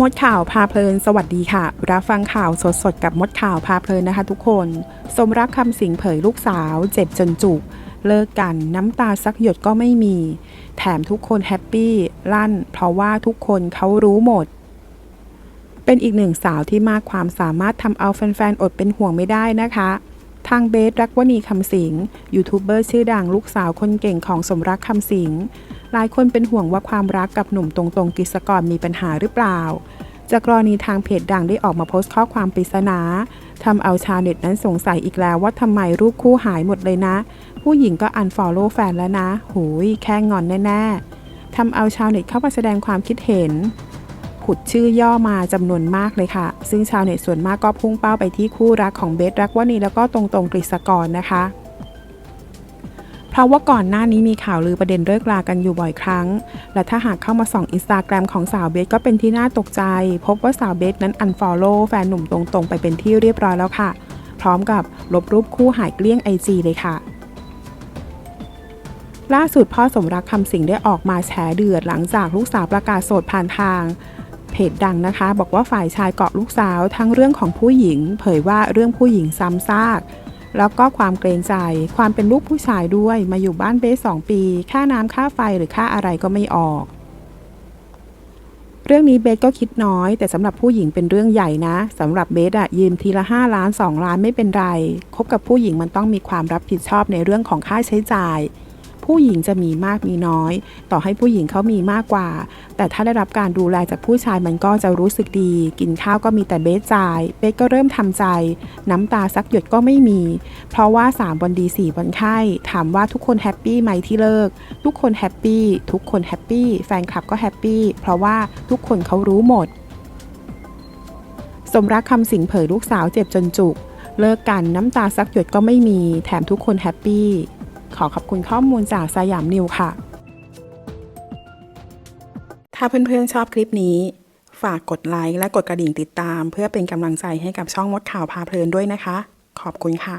มดข่าวพาเพลิน สวัสดีค่ะ รับฟังข่าวสดๆ กับมดข่าวพาเพลินนะคะทุกคน สมรักคำสิงเผยลูกสาว เจ็บจนจุก เลิกกันน้ำตาสักหยดก็ไม่มี แถมทุกคนแฮปปี้ ลั่น เพราะว่าทุกคนเขารู้หมด เป็นอีกหนึ่งสาวที่มากความสามารถทำเอาแฟนๆ อดเป็นห่วงไม่ได้นะคะทางเบสรักวณีคำสิงยูทูบเบอร์ชื่อดังลูกสาวคนเก่งของสมรักคำสิง หลายคนเป็นห่วงว่าความรักกับหนุ่มตรงๆกิจกรมีปัญหาหรือเปล่า จากกรณีทางเพจดังได้ออกมาโพสต์ข้อความปริศนาทำเอาชาวเน็ตนั้นสงสัยอีกแล้วว่าทำไมรูปคู่หายหมดเลยนะ ผู้หญิงก็อันฟอลโล่แฟนแล้วนะหูยแค่งอนแน่ๆทำเอาชาวเน็ตเข้ามาแสดงความคิดเห็นขุดชื่อย่อมาจำนวนมากเลยค่ะ ซึ่งชาวเน็ตส่วนมากก็พุ่งเป้าไปที่คู่รักของเบสรักวณีแล้วก็ตรงๆกฤษกรนะคะ ราะว่าก่อนหน้านี้มีข่าวลือประเด็นเลิกลากันอยู่บ่อยครั้ง และถ้าหากเข้ามาส่องอินสตาแกรมของสาวเบสก็เป็นที่น่าตกใจ พบว่าสาวเบสนั้นอันฟอลโล่แฟนหนุ่มตรงๆ ไปเป็นที่เรียบร้อยแล้วค่ะ พร้อมกับลบรูปคู่หายเกลี้ยงไอจีเลยค่ะล่าสุดพ่อสมรักคำสิงได้ออกมาแฉเดือดหลังจากลูกสาวประกาศโสดผ่านทางเพจดังนะคะ บอกว่าฝ่ายชายเกาะลูกสาวทั้งเรื่องของผู้หญิง เผยว่าเรื่องผู้หญิงซ้ำซาก แล้วก็ความเกรงใจ ความเป็นลูกผู้ชายด้วยมาอยู่บ้านเบสสองปี ค่าน้ำค่าไฟหรือค่าอะไรก็ไม่ออก เรื่องนี้เบสก็คิดน้อย แต่สำหรับผู้หญิงเป็นเรื่องใหญ่นะสำหรับเบสอะยืมทีละ 5 ล้าน 2 ล้านไม่เป็นไรคบกับผู้หญิงมันต้องมีความรับผิดชอบในเรื่องของค่าใช้จ่าย ผู้หญิงจะมีมากมีน้อย ต่อให้ผู้หญิงเขามีมากกว่า แต่ถ้าได้รับการดูแลจากผู้ชายมันก็จะรู้สึกดี กินข้าวก็มีแต่เบสจ่าย เบสก็เริ่มทำใจ น้ำตาซักหยดก็ไม่มี เพราะว่า 3 วันดี 4 วันไข้ ถามว่าทุกคนแฮปปี้ไหมที่เลิก ทุกคนแฮปปี้ ทุกคนแฮปปี้แฟนคลับก็แฮปปี้ เพราะว่าทุกคนเขารู้หมด สมรักคำสิงเผยลูกสาวเจ็บจนจุก เลิกกันน้ำตาซักหยดก็ไม่มี แถมทุกคนแฮปปี้ ขอขอบคุณข้อมูลจากสยามนิวค่ะ ถ้าเพื่อนๆ ชอบคลิปนี้ ฝากกดไลค์และกดกระดิ่งติดตาม เพื่อเป็นกำลังใจให้กับช่องมดข่าวพาเพลินด้วยนะคะ ขอบคุณค่ะ